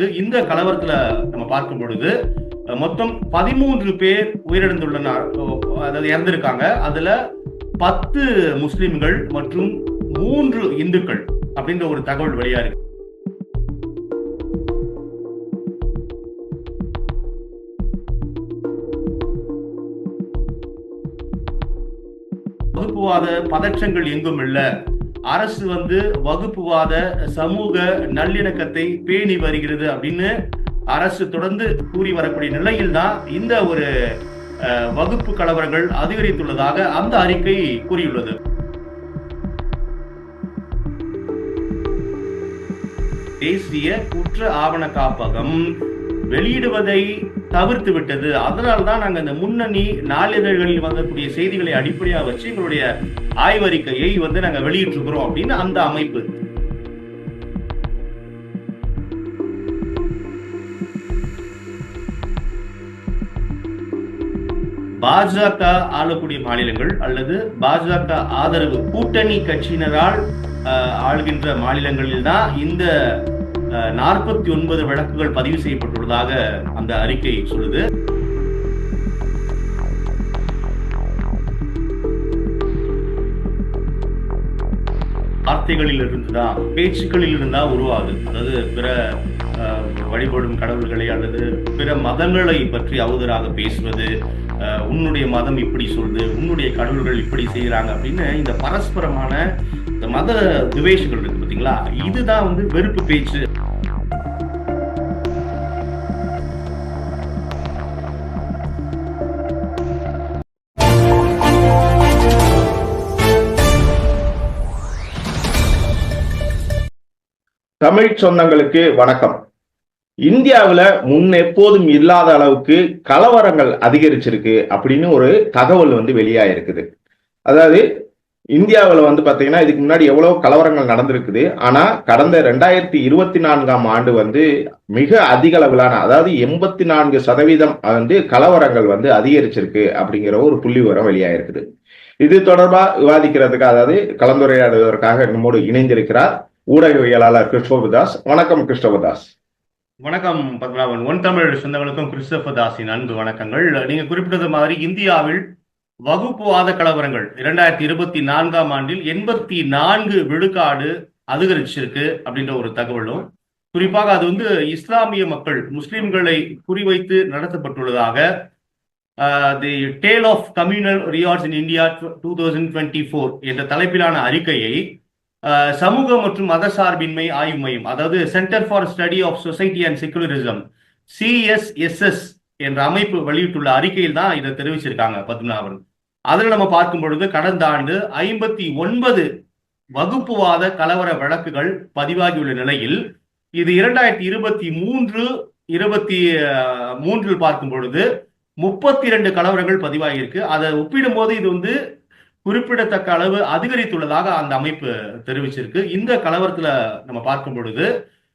இந்த கலவரத்துல நம்ம பார்க்கும் பொழுது மொத்தம் பதிமூன்று பேர் உயிரிழந்துள்ளனர் அதாவது இறந்திருக்காங்க. அதுல பத்து முஸ்லிம்கள் மற்றும் மூன்று இந்துக்கள் அப்படின்ற ஒரு தகவல் வெளியா இருக்கு. வகுப்புவாத பதற்றங்கள் எங்கும் இல்ல. அரசு வந்து வகுப்புவாத சமூக நல்லிணக்கத்தை பேணி வருகிறது அப்படின்னு அரசு தொடர்ந்து கூறி வரக்கூடிய நிலையில் தான் இந்த ஒரு அஹ், வகுப்பு கலவரங்கள் அதிகரித்துள்ளதாக அந்த அறிக்கை கூறியுள்ளது. தேசிய குற்ற ஆவண காப்பகம் வெளியிடுவதை தவிர்த்து விட்டது. அதனால தான் நாங்க இந்த முன்னணி நாளிதழ்களில் வந்தக்கூடிய செய்திகளை அடிப்படையாக வச்சு எங்களுடைய ஆய்வறிக்கையை வந்து நாங்க வெளியிட்டிருக்கிறோம் அப்படின்னு அந்த அமைப்பு. பாஜக ஆளக்கூடிய மாநிலங்கள் அல்லது பாஜக ஆதரவு கூட்டணி கட்சியினரால் அஹ், ஆளுகின்ற மாநிலங்களில் தான் இந்த நாற்பத்தி ஒன்பது வழக்குகள் பதிவு செய்யப்பட்டுள்ளதாக அந்த அறிக்கை சொல்லுது. வார்த்தைகளில் இருந்துதான் பேச்சுக்களில் இருந்தா உருவாகுது. அதாவது பிற வழிபடும் கடவுள்களை அல்லது பிற மதங்களை பற்றி அவதராக பேசுவது உன்னுடைய மதம் இப்படி சொல்லுது உன்னுடைய கடவுள்கள் இப்படி செய்யறாங்க அப்படின்னு இந்த பரஸ்பரமான இந்த மத துவேஷங்கள் இருக்கு பாத்தீங்களா? இதுதான் வந்து வெறுப்பு பேச்சு. தமிழ் சொந்தங்களுக்கு வணக்கம். இந்தியாவில் முன் எப்போதும் இல்லாத அளவுக்கு கலவரங்கள் அதிகரிச்சிருக்கு அப்படின்னு ஒரு தகவல் வந்து வெளியாயிருக்குது. அதாவது இந்தியாவில் வந்து பார்த்தீங்கன்னா இதுக்கு முன்னாடி எவ்வளவு கலவரங்கள் நடந்திருக்குது. ஆனால் கடந்த ரெண்டாயிரத்தி இருபத்தி நான்காம் ஆண்டு வந்து மிக அதிக அளவிலான அதாவது எண்பத்தி நான்கு சதவீதம் வந்து கலவரங்கள் வந்து அதிகரிச்சிருக்கு அப்படிங்கிற ஒரு புள்ளி விவரம் வெளியாயிருக்குது. இது தொடர்பாக விவாதிக்கிறதுக்கு அதாவது கலந்துரையாடுவதற்காக நம்மோடு இணைந்திருக்கிறார் ஊடகவியலாளர் கிறிஸ்டோபதாஸ். வணக்கம் கிறிஸ்டோபதாஸ். வணக்கம் பத்மநாபன். ஒன் தமிழ் சொந்தங்களுக்கும் கிறிஸ்டபர் அன்பு வணக்கங்கள். நீங்க குறிப்பிட்டது மாதிரி இந்தியாவில் வகுப்புவாத கலவரங்கள் இரண்டாயிரத்தி இருபத்தி நான்காம் ஆண்டில் எண்பத்தி நான்கு விழுக்காடு அதிகரிச்சிருக்கு அப்படின்ற ஒரு தகவலும் குறிப்பாக அது வந்து இஸ்லாமிய மக்கள் முஸ்லிம்களை குறிவைத்து நடத்தப்பட்டுள்ளதாக the tale of communal riots in India two thousand twenty four என்ற தலைப்பிலான அறிக்கையை சமூக மற்றும் மதசார்பின்மை ஆய்வு மையம் அதாவது centre for study of society and secularism CSSS என்ற அமைப்பு வெளியிட்டுள்ள அறிக்கையில் தான் இதை தெரிவிச்சிருக்காங்க பத்மநாபன் அதில் நம்ம பார்க்கும் பொழுது கடந்த ஆண்டு ஐம்பத்தி ஒன்பது வகுப்புவாத கலவர வழக்குகள் பதிவாகியுள்ள நிலையில் இது இரண்டாயிரத்தி இருபத்தி மூன்று இருபத்தி மூன்றில் பார்க்கும் பொழுது முப்பத்தி இரண்டு கலவரங்கள் பதிவாகியிருக்கு. அதை ஒப்பிடும்போது இது வந்து குறிப்பிடத்தக்க அளவு அதிகரித்துள்ளதாக அந்த அமைப்பு தெரிவிச்சிருக்கு. இந்த கலவரத்துல நம்ம பார்க்கும் பொழுது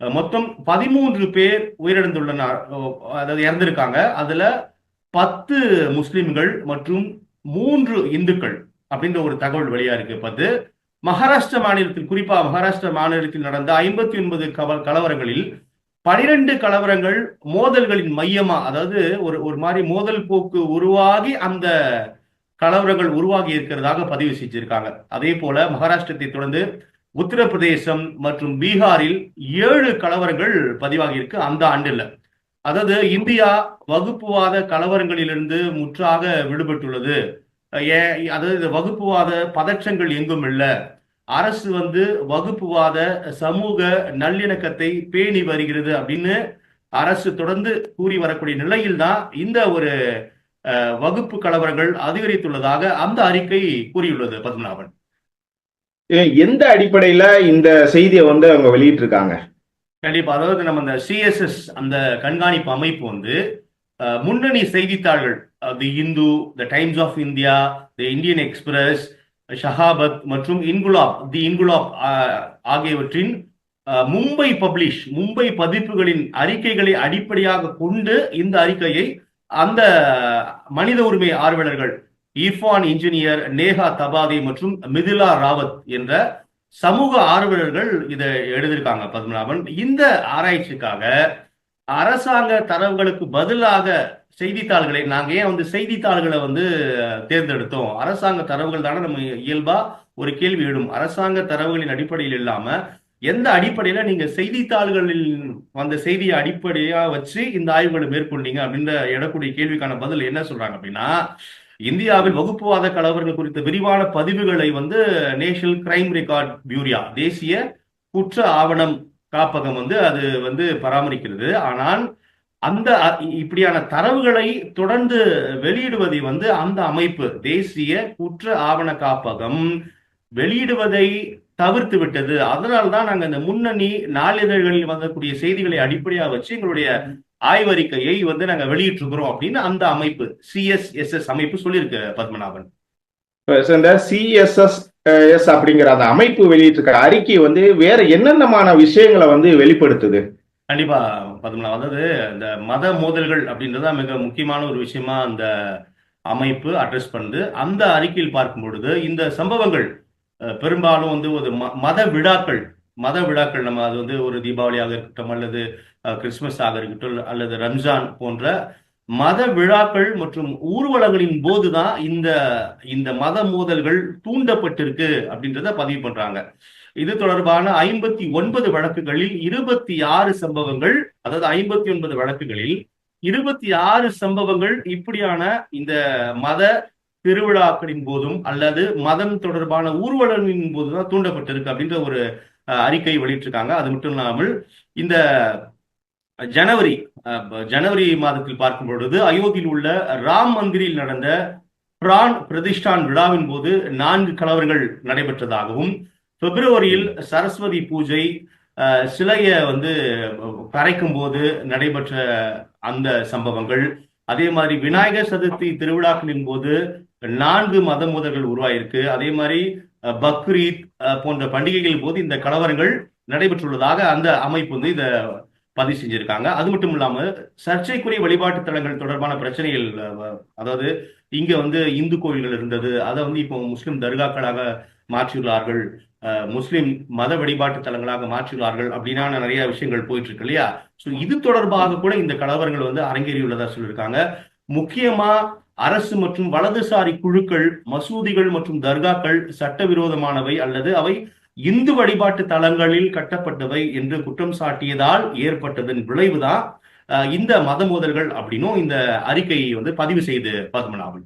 மொத்தம் பதிமூன்று பேர் உயிரிழந்துள்ளனர் அதாவது இறந்திருக்காங்க. அதுல பத்து முஸ்லிம்கள் மற்றும் மூன்று இந்துக்கள் அப்படின்ற ஒரு தகவல் வெளியா இருக்கு. பத்து மகாராஷ்டிர மாநிலத்தில் குறிப்பா மகாராஷ்டிர மாநிலத்தில் நடந்த ஐம்பத்தி ஒன்பது கலவரங்களில் பனிரெண்டு கலவரங்கள் மோதல்களின் மையமா அதாவது ஒரு ஒரு மாதிரி மோதல் போக்கு உருவாகி அந்த கலவரங்கள் உருவாகி இருக்கிறதாக பதிவு செஞ்சிருக்காங்க. அதே போல மகாராஷ்டிரத்தை தொடர்ந்து உத்தரப்பிரதேசம் மற்றும் பீகாரில் ஏழு கலவரங்கள் பதிவாகி இருக்கு அந்த ஆண்டுல. அதாவது இந்தியா வகுப்புவாத கலவரங்களிலிருந்து முற்றாக விடுபட்டுள்ளது. ஏ- அதாவது இந்த வகுப்புவாத பதற்றங்கள் எங்கும் இல்லை. அரசு வந்து வகுப்புவாத சமூக நல்லிணக்கத்தை பேணி வருகிறது அப்படின்னு அரசு தொடர்ந்து கூறி வரக்கூடிய நிலையில் தான் இந்த ஒரு வகுப்பு கலவரங்கள் அதிகரித்துள்ளதாக அந்த அறிக்கை கூறியுள்ளது. பத்மநாபன். எந்த அடிப்படையில இந்த செய்தியை வந்து அவங்க வெளியிட்டிருக்காங்க? கண்டிப்பா. அதாவது நம்ம இந்த சிஎஸ்எஸ் அந்த கண்காணிப்பு அமைப்பு வந்து முன்னணி செய்தித்தாள்கள் the Hindu the Times of India the Indian Express Shahabad மற்றும் இன்குலாப் தி இன்குலாப் ஆகியவற்றின் மும்பை பப்ளிஷ் மும்பை பதிப்புகளின் அறிக்கைகளை அடிப்படையாக கொண்டு இந்த அறிக்கையை அந்த மனித உரிமை ஆர்வலர்கள் இர்ஃபான் இன்ஜினியர் நேஹா தபாதி மற்றும் மிதிலா ராவத் என்ற சமூக ஆர்வலர்கள் இதை எழுதியிருக்காங்க பத்மநாபன். இந்த ஆராய்ச்சிக்காக அரசாங்க தரவுகளுக்கு பதிலாக செய்தித்தாள்களை நாங்க ஏன் வந்து செய்தித்தாள்களை வந்து தேர்ந்தெடுத்தோம்? அரசாங்க தரவுகள் தானே நம்ம இயல்பா ஒரு கேள்வி எழும். அரசாங்க தரவுகளின் அடிப்படையில் இல்லாம எந்த அடிப்படையில நீங்க செய்தித்தாள்களில் வந்த செய்தியை அடிப்படையா வச்சு இந்த ஆய்வுகளை மேற்கொண்டீங்க அப்படின்ற எடக்கூடிய கேள்விக்கான பதில் என்ன சொல்றாங்க அப்படின்னா இந்தியாவில் வகுப்புவாத கலவரங்கள் குறித்த விரிவான பதிவுகளை வந்து நேஷனல் கிரைம் ரெக்கார்ட் பியூரியா தேசிய குற்ற ஆவணம் காப்பகம் வந்து அது வந்து பராமரிக்கிறது. ஆனால் அந்த இப்படியான தரவுகளை தொடர்ந்து வெளியிடுவதை வந்து அந்த அமைப்பு தேசிய குற்ற ஆவண காப்பகம் வெளியிடுவதை தவிர்த்து விட்டது. அதனால தான் நாங்க இந்த முன்னணி நாளிதழ்களில் வந்தக்கூடிய செய்திகளை அடிப்படையா வச்சு எங்களுடைய ஆய்வறிக்கையை வந்து நாங்க வெளியிட்டிருக்கிறோம் அப்படின்னு அந்த அமைப்பு சிஎஸ்எஸ்எஸ் அமைப்பு சொல்லியிருக்கு பத்மநாபன். இந்த சிஎஸ்எஸ் எஸ் அப்படிங்கிற அந்த அமைப்பு வெளியிட்டிருக்க அறிக்கை வந்து வேற என்னென்னமான விஷயங்களை வந்து வெளிப்படுத்துது? கண்டிப்பா பத்மநாபன். அதாவது இந்த மத மோதல்கள் அப்படின்றதா மிக முக்கியமான ஒரு விஷயமா அந்த அமைப்பு அட்ரஸ் பண்ணுது. அந்த அறிக்கையில் பார்க்கும் பொழுது இந்த சம்பவங்கள் பெரும்பாலும் வந்து ஒரு ம- மத விழாக்கள் மத விழாக்கள் நம்ம அது வந்து ஒரு தீபாவளியாக இருக்கட்டும் அல்லது கிறிஸ்துமஸ் ஆக இருக்கட்டும் அல்லது ரம்ஜான் போன்ற மத விழாக்கள் மற்றும் ஊர்வலங்களின் போதுதான் இந்த இந்த மத மோதல்கள் தூண்டப்பட்டிருக்கு அப்படின்றத பதிவு பண்றாங்க. இது தொடர்பான ஐம்பத்தி ஒன்பது வழக்குகளில் இருபத்தி ஆறு சம்பவங்கள் அதாவது ஐம்பத்தி ஒன்பது வழக்குகளில் இருபத்தி ஆறு சம்பவங்கள் இப்படியான இந்த மத திருவிழாக்களின் போதும் அல்லது மதம் தொடர்பான ஊர்வலங்களின் போதுதான் தூண்டப்பட்டிருக்கு அப்படின்ற ஒரு அஹ், அறிக்கை வெளியிட்டிருக்காங்க. அது மட்டும் இல்லாமல் இந்த ஜனவரி ஜனவரி மாதத்தில் பார்க்கும் பொழுது அயோத்தியில் உள்ள ராம் மந்திரில் நடந்த பிரான் பிரதிஷ்டான் விழாவின் போது நான்கு கலவரங்கள் நடைபெற்றதாகவும் பிப்ரவரியில் சரஸ்வதி பூஜை அஹ், சிலைய வந்து கரைக்கும் போது நடைபெற்ற அந்த சம்பவங்கள் அதே மாதிரி விநாயகர் சதுர்த்தி திருவிழாக்களின் போது நான்கு மத மோதல்கள் உருவாயிருக்கு. அதே மாதிரி பக்ரீத் போன்ற பண்டிகைகளின் போது இந்த கலவரங்கள் நடைபெற்றுள்ளதாக அந்த அமைப்பு வந்து இதை பதிவு செஞ்சிருக்காங்க. அது மட்டும் இல்லாம சர்ச்சைக்குரிய வழிபாட்டு தலங்கள் தொடர்பான பிரச்சனைகள் அதாவது இங்க வந்து இந்து கோயில்கள் இருந்தது. அதை வந்து இப்போ முஸ்லிம் தர்காக்களாக மாற்றியுள்ளார்கள். முஸ்லிம் மத வழிபாட்டு தலங்களாக மாற்றியுள்ளார்கள் அப்படின்னா நிறைய விஷயங்கள் போயிட்டு இருக்கு இல்லையா? சோ இது தொடர்பாக கூட இந்த கலவரங்கள் வந்து அரங்கேறியுள்ளதா சொல்லியிருக்காங்க. முக்கியமா அரசு மற்றும் வலதுசாரி குழுக்கள் மசூதிகள் மற்றும் தர்காக்கள் சட்டவிரோதமானவை அல்லது அவை இந்து வழிபாட்டு தலங்களில் கட்டப்பட்டவை என்று குற்றம் சாட்டியதால் ஏற்பட்டதன் விளைவுதான் இந்த மத மோதல்கள் அப்படின்னும் இந்த அறிக்கையை வந்து பதிவு செய்து பத்மநாபன்.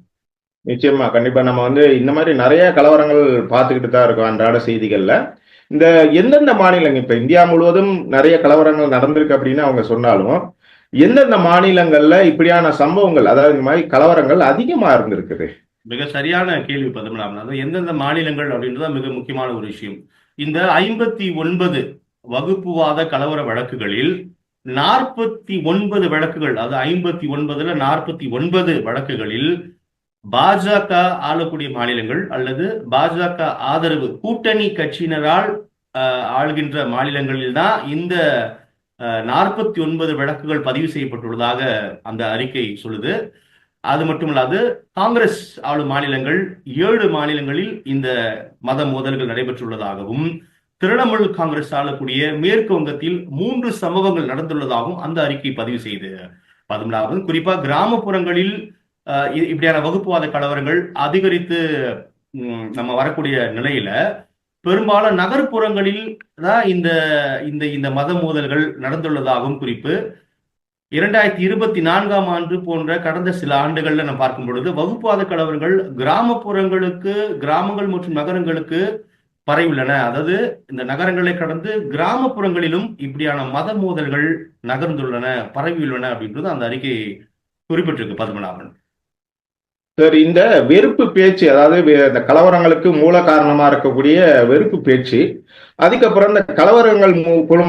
நிச்சயமா கண்டிப்பா. நம்ம வந்து இந்த மாதிரி நிறைய கலவரங்கள் பார்த்துக்கிட்டு தான் இருக்கோம் அன்றாட செய்திகள்ல. இந்த எந்தெந்த மாநிலங்கள் இப்ப இந்தியா முழுவதும் நிறைய கலவரங்கள் நடந்திருக்கு அப்படின்னு அவங்க சொன்னாலும் எந்தெந்த மாநிலங்கள்ல இப்படியான சம்பவங்கள் அதாவது இந்த மாதிரி கலவரங்கள் அதிகமா இருந்திருக்குது? மிக சரியான கேள்வி பத்மநாபன். அதாவது எந்தெந்த மாநிலங்கள் அப்படின்றது மிக முக்கியமான ஒரு விஷயம். இந்த ஐம்பத்தி ஒன்பது வகுப்புவாத கலவர வழக்குகளில் நாற்பத்தி ஒன்பது வழக்குகள் அதாவது ஐம்பத்தி ஒன்பதுல நாற்பத்தி ஒன்பது வழக்குகளில் பாஜக ஆளக்கூடிய மாநிலங்கள் அல்லது பாஜக ஆதரவு கூட்டணி கட்சியினரால் ஆள்கின்ற மாநிலங்களில் தான் இந்த நாற்பத்தி ஒன்பது வழக்குகள் பதிவு செய்யப்பட்டுள்ளதாக அந்த அறிக்கை சொல்லுது. அது மட்டுமல்லாது காங்கிரஸ் ஆளும் மாநிலங்கள் ஏழு மாநிலங்களில் இந்த மத மோதல்கள் நடைபெற்றுள்ளதாகவும் திரிணாமுல் காங்கிரஸ் ஆளக்கூடிய மேற்கு வங்கத்தில் மூன்று சம்பவங்கள் நடந்துள்ளதாகவும் அந்த அறிக்கை பதிவு செய்து. பதுமலாவது குறிப்பா கிராமப்புறங்களில் இ- இப்படியான வகுப்புவாத கலவரங்கள் அதிகரித்து நம்ம வரக்கூடிய நிலையில பெரும்பாலும் நகர்ப்புறங்களில் தான் இந்த இந்த இந்த மத மோதல்கள் நடந்துள்ளதாகவும் குறிப்பு. இரண்டாயிரத்தி இருபத்தி நான்காம் ஆண்டு போன்ற கடந்த சில ஆண்டுகள்ல நம்ம பார்க்கும் பொழுது வகுப்பாத கலவரங்கள் கிராமப்புறங்களுக்கு கிராமங்கள் மற்றும் நகரங்களுக்கு பரவியுள்ளன. அதாவது இந்த நகரங்களை கடந்து கிராமப்புறங்களிலும் இப்படியான மத மோதல்கள் நகர்ந்துள்ளன பரவியுள்ளன அப்படின்றது அந்த அறிக்கை குறிப்பிட்டிருக்கு பத்மநாபன் சார் இந்த வெறுப்பு பேச்சு அதாவது இந்த கலவரங்களுக்கு மூல காரணமா இருக்கக்கூடிய வெறுப்பு பேச்சு அதுக்கப்புறம் இந்த கலவரங்கள்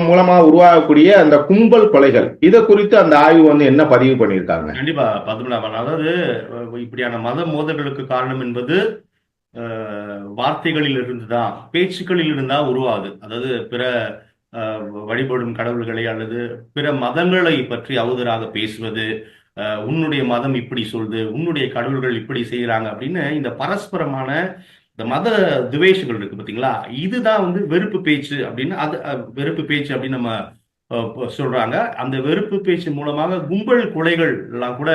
மூலமா உருவாகக்கூடிய அந்த கும்பல் கொலைகள் இதை குறித்து அந்த ஆய்வு வந்து என்ன பதிவு பண்ணியிருக்காங்க? கண்டிப்பா பத்மநாபன் அதாவது இப்படியான மத மோதல்களுக்கு காரணம் என்பது வார்த்தைகளில் இருந்துதான் பேச்சுக்களில் இருந்தா உருவாகுது. அதாவது பிற வழிபடும் கடவுள்களை அல்லது பிற மதங்களை பற்றி அவதராக பேசுவது உன்னுடைய மதம் இப்படி சொல்லுது உன்னுடைய கடவுள்கள் இப்படி செய்யறாங்க அப்படின்னு இந்த பரஸ்பரமான இந்த மத துவேஷங்கள் இருக்கு பாத்தீங்களா? இதுதான் வந்து வெறுப்பு பேச்சு அப்படின்னு அது வெறுப்பு பேச்சு அப்படின்னு நம்ம சொல்றாங்க. அந்த வெறுப்பு பேச்சு மூலமாக கும்பல் கொலைகள் எல்லாம் கூட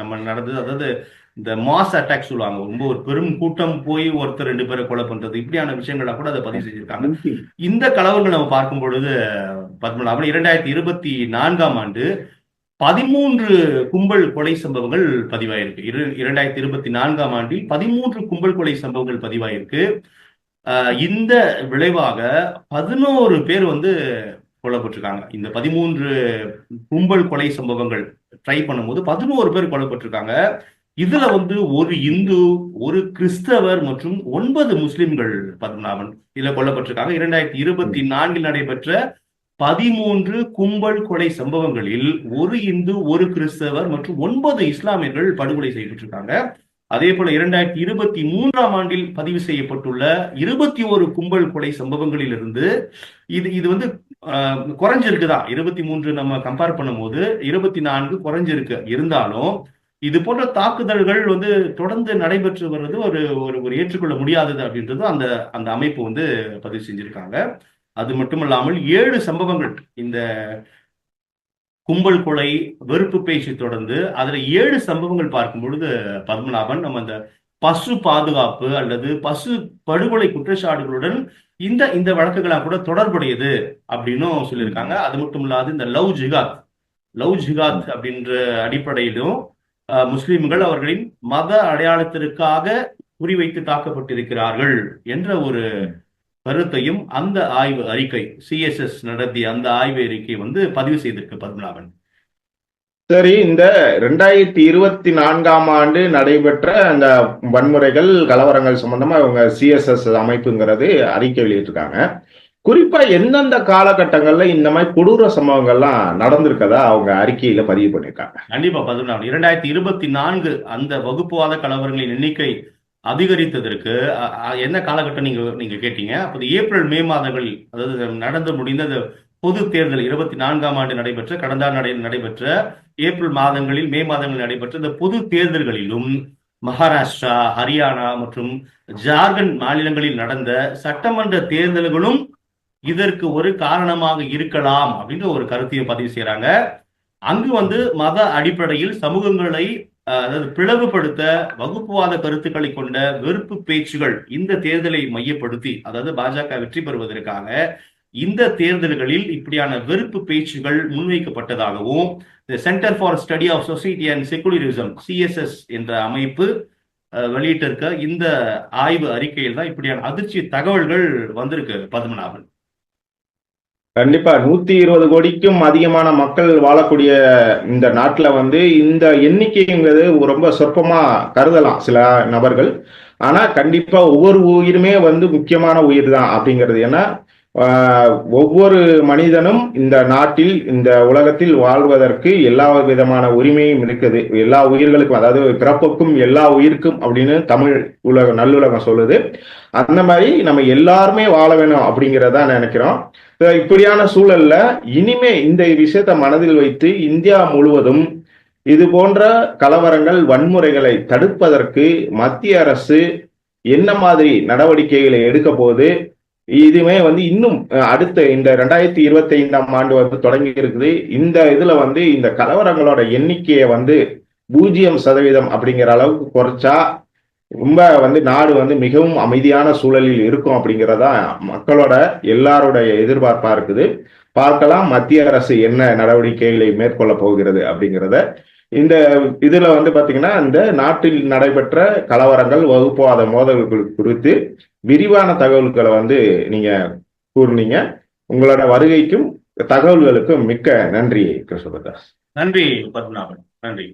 நம்ம நடந்தது. அதாவது இந்த மாஸ் அட்டாக் சொல்லுவாங்க. ரொம்ப ஒரு பெரும் கூட்டம் போய் ஒருத்தர் ரெண்டு பேரை கொலை பண்றது. இப்படியான விஷயங்கள்லாம் கூட அதை பதிவு செஞ்சிருக்காங்க. இந்த கலவரங்கள் நம்ம பார்க்கும் பொழுது பத்மநாபன் இரண்டாயிரத்தி இருபத்தி நான்காம் ஆண்டு பதிமூன்று கும்பல் கொலை சம்பவங்கள் பதிவாயிருக்கு. இரு இரண்டாயிரத்தி இருபத்தி நான்காம் ஆண்டில் பதிமூன்று கும்பல் கொலை சம்பவங்கள் பதிவாயிருக்கு. ஆஹ் இந்த விளைவாக பதினோரு பேர் வந்து கொல்லப்பட்டிருக்காங்க இந்த பதிமூன்று கும்பல் கொலை சம்பவங்கள் ட்ரை பண்ணும்போது பதினோரு பேர் கொல்லப்பட்டிருக்காங்க இதுல வந்து ஒரு இந்து ஒரு கிறிஸ்தவர் மற்றும் ஒன்பது முஸ்லிம்கள் பத்மநாபன் இதுல கொல்லப்பட்டிருக்காங்க. இரண்டாயிரத்தி இருபத்தி நான்கில் நடைபெற்ற பதிமூன்று கும்பல் கொலை சம்பவங்களில் ஒரு இந்து ஒரு கிறிஸ்தவர் மற்றும் ஒன்பது இஸ்லாமியர்கள் படுகொலை செய்யப்பட்டிருக்காங்க. அதே போல இரண்டாயிரத்தி இருபத்தி மூன்றாம் ஆண்டில் பதிவு செய்யப்பட்டுள்ள இருபத்தி ஒரு கும்பல் கொலை சம்பவங்களில் இருந்து இது இது வந்து குறைஞ்சிருக்குதான் இருபத்தி மூன்று நம்ம கம்பேர் பண்ணும்போது இருபத்தி நான்கு குறைஞ்சிருக்கு. இருந்தாலும் இது போன்ற தாக்குதல்கள் வந்து தொடர்ந்து நடைபெற்று வர்றது ஒரு ஒரு ஒரு ஏற்றுக்கொள்ள முடியாதது அப்படின்றது அந்த அந்த அமைப்பு வந்து பதிவு செஞ்சிருக்காங்க. அது மட்டும் இல்லாமல் ஏழு சம்பவங்கள். இந்த கும்பல் கொலை வெறுப்பு பேச்சு தொடர்ந்து அதுல ஏழு சம்பவங்கள் பார்க்கும் பொழுது பத்மநாபன் நம்ம அந்த பசு பாதுகாப்பு அல்லது பசு படுகொலை குற்றச்சாட்டுகளுடன் இந்த இந்த வழக்குகளா கூட தொடர்புடையது அப்படின்னும் சொல்லியிருக்காங்க. அது மட்டும் இல்லாது இந்த லவ் ஜிகாத் லவ் ஜிகாத் அப்படின்ற அடிப்படையிலும் முஸ்லிம்கள் அவர்களின் மத அடையாளத்திற்காக குறிவைத்து தாக்கப்பட்டிருக்கிறார்கள் என்ற ஒரு கருத்தையும் அந்த ஆய்வு அறிக்கை சிஎஸ்எஸ் நடத்திய அந்த ஆய்வு அறிக்கை வந்து பதிவு செய்திருக்கு பத்மநாபன். சரி இந்த ரெண்டாயிரத்தி இருபத்தி நான்காம் ஆண்டு நடைபெற்ற அந்த வன்முறைகள் கலவரங்கள் சம்பந்தமா இவங்க சிஎஸ்எஸ் அமைப்புங்கிறது அறிக்கை வெளியிட்டிருக்காங்க. குறிப்பா எந்தெந்த காலகட்டங்கள்ல இந்த மாதிரி கொடூர சம்பவங்கள்லாம் நடந்திருக்கதா அவங்க அறிக்கையில பதிவு பண்ணியிருக்காங்க? கண்டிப்பா பதினாலு இரண்டாயிரத்தி இருபத்தி நான்கு அந்த வகுப்புவாத கலவரங்களின் எண்ணிக்கை அதிகரித்ததற்கு அ- என்ன காலகட்டம் நீங்க நீங்க கேட்டீங்க? அப்போது ஏப்ரல் மே மாதங்களில் அதாவது நடந்து முடிந்த அந்த பொது தேர்தல் இருபத்தி நான்காம் ஆண்டு நடைபெற்ற கடந்த ஆண்டு நடை நடைபெற்ற ஏப்ரல் மாதங்களில் மே மாதங்களில் நடைபெற்ற இந்த பொது தேர்தல்களிலும் மகாராஷ்டிரா ஹரியானா மற்றும் ஜார்க்கண்ட் மாநிலங்களில் நடந்த சட்டமன்ற தேர்தல்களும் இதற்கு ஒரு காரணமாக இருக்கலாம் அப்படின்ற ஒரு கருத்தையும் பதிவு செய்யறாங்க அங்கு வந்து மத அடிப்படையில் சமூகங்களை அதாவது பிளவுபடுத்த வகுப்புவாத கருத்துக்களை கொண்ட வெறுப்பு பேச்சுகள் இந்த தேர்தலை மையப்படுத்தி அதாவது பாஜக வெற்றி பெறுவதற்காக இந்த தேர்தல்களில் இப்படியான வெறுப்பு பேச்சுகள் முன்வைக்கப்பட்டதாகவும் centre for study of society and secularism CSS என்ற அமைப்பு அஹ், வெளியிட்டிருக்க இந்த ஆய்வு அறிக்கையில் தான் இப்படியான அதிர்ச்சி தகவல்கள் வந்திருக்கு பத்மநாபன். கண்டிப்பா நூத்தி இருபது கோடிக்கும் அதிகமான மக்கள் வாழக்கூடிய இந்த நாட்டுல வந்து இந்த எண்ணிக்கைங்கிறது ரொம்ப சொற்பமா கருதலாம் சில நபர்கள். ஆனா கண்டிப்பா ஒவ்வொரு உயிருமே வந்து முக்கியமான உயிர் தான் அப்படிங்கிறது. ஏன்னா ஒவ்வொரு மனிதனும் இந்த நாட்டில் இந்த உலகத்தில் வாழ்வதற்கு எல்லா விதமான உரிமையும் இருக்குது. எல்லா உயிர்களுக்கும் அதாவது பிறப்புக்கும் எல்லா உயிருக்கும் அப்படின்னு தமிழ் உலகம் நல்லுலகம் சொல்லுது. அந்த மாதிரி நம்ம எல்லாருமே வாழ வேணும் அப்படிங்கிறதா நினைக்கிறோம். இப்படியான சூழல்ல இனிமே இந்த விஷயத்தை மனதில் வைத்து இந்தியா முழுவதும் இது போன்ற கலவரங்கள் வன்முறைகளை தடுப்பதற்கு மத்திய அரசு என்ன மாதிரி நடவடிக்கைகளை எடுக்க போது இதுவுமே வந்து இன்னும் அடுத்த இந்த ரெண்டாயிரத்தி இருபத்தி ஐந்தாம் ஆண்டு வந்து தொடங்கி இருக்குது. இந்த இதுல வந்து இந்த கலவரங்களோட எண்ணிக்கையை வந்து பூஜ்ஜியம் சதவீதம் அப்படிங்கிற அளவுக்கு குறைச்சா ரொம்ப வந்து நாடு வந்து மிகவும் அமைதியான சூழலில் இருக்கும் அப்படிங்கிறதா மக்களோட எல்லாருடைய எதிர்பார்ப்பா இருக்குது. பார்க்கலாம் மத்திய அரசு என்ன நடவடிக்கைகளை மேற்கொள்ள போகிறது அப்படிங்கிறத இந்த இதுல வந்து பாத்தீங்கன்னா இந்த நாட்டில் நடைபெற்ற கலவரங்கள் வகுப்புவாத மோதல்கள் குறித்து விரிவான தகவல்களை வந்து நீங்க கூறினீங்க. உங்களோட வருகைக்கும் தகவல்களுக்கும் மிக்க நன்றி கிருஷ்ணபிரதாஸ் நன்றி பத்மநாபன். நன்றி.